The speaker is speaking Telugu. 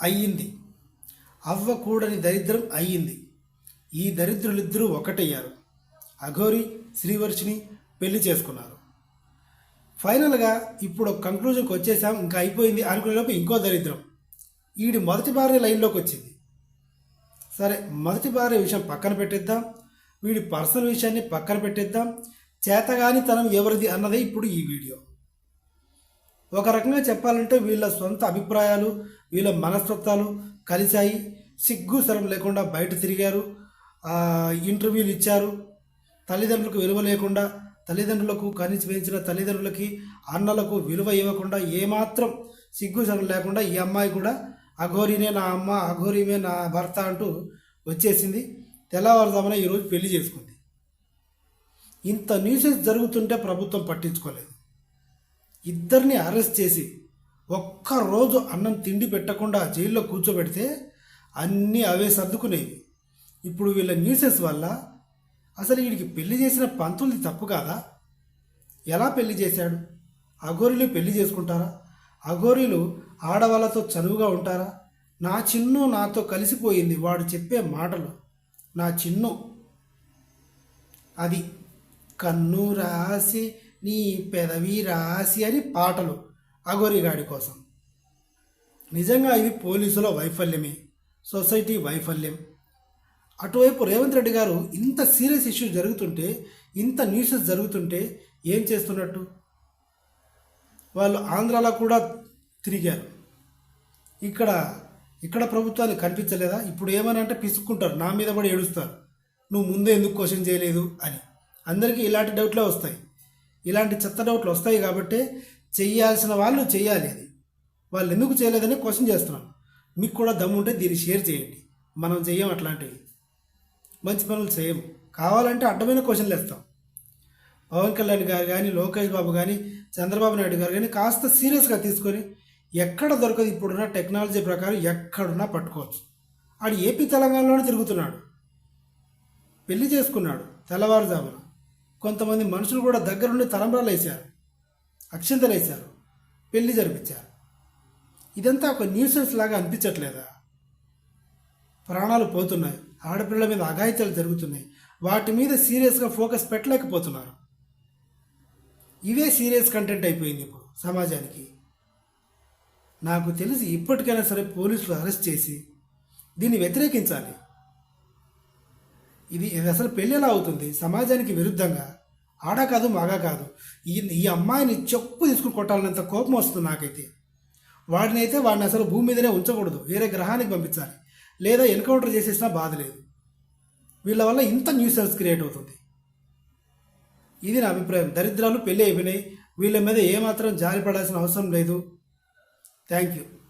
అయ్యింది. అవ్వకూడని దరిద్రం అయ్యింది. ఈ దరిద్రులిద్దరూ ఒకటయ్యారు. అఘోరి శ్రీవర్షిని పెళ్ళి చేసుకున్నారు. ఫైనల్గా ఇప్పుడు కంక్లూజన్కి వచ్చేసాం ఇంకా అయిపోయింది అనుకునేలోపు ఇంకో దరిద్రం. ఈడి మొదటి భార్య లైన్లోకి వచ్చింది. సరే మొదటి భార్య విషయం పక్కన పెట్టేద్దాం. వీడి పర్సనల్ విషయాన్ని పక్కన పెట్టేద్దాం. చేతగానితనం ఎవరిది అన్నదే ఇప్పుడు ఈ వీడియో. ఒక రకంగా చెప్పాలంటే వీళ్ళ సొంత అభిప్రాయాలు వీళ్ళ మనస్తత్వాలు కలిశాయి. సిగ్గు సరం లేకుండా బయట తిరిగారు. ఇంటర్వ్యూలు ఇచ్చారు. తల్లిదండ్రులకు విలువ లేకుండా తల్లిదండ్రులకు కనిచి పెంచిన తల్లిదండ్రులకి అన్నలకు విలువ ఇవ్వకుండా ఏమాత్రం సిగ్గు సరం లేకుండా ఈ అమ్మాయి కూడా అఘోరీనే నా అమ్మ అఘోరీమే నా భర్త అంటూ వచ్చేసింది. తెల్లవారుజామున ఈరోజు పెళ్ళి చేసుకుంది. ఇంత న్యూసెస్ జరుగుతుంటే ప్రభుత్వం పట్టించుకోలేదు. ఇద్దరిని అరెస్ట్ చేసి ఒక్క రోజు అన్నం తిండి పెట్టకుండా జైల్లో కూర్చోబెడితే అన్నీ అవే సర్దుకునేవి. ఇప్పుడు వీళ్ళ న్యూసెస్ వల్ల అసలు వీడికి పెళ్ళి చేసిన పంతులది తప్పు కాదా? ఎలా పెళ్ళి చేశాడు? అఘోరీలు పెళ్ళి చేసుకుంటారా? అఘోరీలు ఆడవాళ్ళతో చనువుగా ఉంటారా? నా చిన్ను నాతో కలిసిపోయింది వాడు చెప్పే మాటలు. నా చిన్ను. అది కన్ను రాసి నీ పెదవి రాసి అని పాటలు. అఘోరిగాడి కోసం. నిజంగా ఇది పోలీసుల వైఫల్యమే సొసైటీ వైఫల్యం. అటువైపు రేవంత్ రెడ్డి గారు ఇంత సీరియస్ ఇష్యూ జరుగుతుంటే ఇంత న్యూసెస్ జరుగుతుంటే ఏం చేస్తున్నట్టు? వాళ్ళు ఆంధ్రాలో కూడా తిరిగారు. ఇక్కడ ఇక్కడ ప్రభుత్వానికి కనిపించలేదా? ఇప్పుడు ఏమని అంటే పిసుక్కుంటారు నా మీద కూడా ఏడుస్తారు. నువ్వు ముందే ఎందుకు క్వశ్చన్ చేయలేదు అని. అందరికీ ఇలాంటి డౌట్లే వస్తాయి. ఇలాంటి చెత్త డౌట్లు వస్తాయి కాబట్టి చేయాల్సిన వాళ్ళు చేయాలి అది. వాళ్ళు ఎందుకు చేయలేదని క్వశ్చన్ చేస్తున్నాం. మీకు కూడా దమ్ము ఉంటే దీన్ని షేర్ చేయండి. మనం చెయ్యం అట్లాంటివి. మంచి పనులు చేయము కావాలంటే అడ్డమైన క్వశ్చన్లు వేస్తాం. పవన్ కళ్యాణ్ గారు కానీ లోకేష్ బాబు కానీ చంద్రబాబు నాయుడు గారు కానీ కాస్త సీరియస్గా తీసుకొని ఎక్కడ దొరకదు ఇప్పుడున్న టెక్నాలజీ ప్రకారం ఎక్కడున్నా పట్టుకోవచ్చు. ఆడు ఏపీ తెలంగాణలోనే తిరుగుతున్నాడు. పెళ్ళి చేసుకున్నాడు తెల్లవారుజామున. కొంతమంది మనుషులు కూడా దగ్గరుండి తలంబ్రాలు వేశారు. అక్షింతలేశారు. పెళ్ళి జరిపించారు. ఇదంతా ఒక న్యూసెన్స్ లాగా అనిపించట్లేదా? ప్రాణాలు పోతున్నాయి. ఆడపిల్లల మీద అఘాయిత్యాలు జరుగుతున్నాయి. వాటి మీద సీరియస్గా ఫోకస్ పెట్టలేకపోతున్నారు. ఇవే సీరియస్ కంటెంట్ అయిపోయింది ఇప్పుడు సమాజానికి. నాకు తెలిసి ఇప్పటికైనా సరే పోలీసులు అరెస్ట్ చేసి దీన్ని వ్యతిరేకించాలి. ఇది ఇది అసలు పెళ్ళి ఎలా అవుతుంది? సమాజానికి విరుద్ధంగా ఆడ కాదు మగ కాదు. ఈ ఈ అమ్మాయిని చెప్పు తీసుకుని కొట్టాలన్నంత కోపం వస్తుంది నాకైతే. వాడిని అయితే వాడిని అసలు భూమి మీదనే ఉంచకూడదు. వేరే గ్రహానికి పంపించాలి. లేదా ఎన్కౌంటర్ చేసేసినా బాధ లేదు. వీళ్ళ వల్ల ఇంత న్యూసెన్స్ క్రియేట్ అవుతుంది. ఇది నా అభిప్రాయం. దరిద్రాలు పెళ్ళి అయిపోయినాయి. వీళ్ళ మీద ఏమాత్రం జారిపడాల్సిన అవసరం లేదు. Thank you.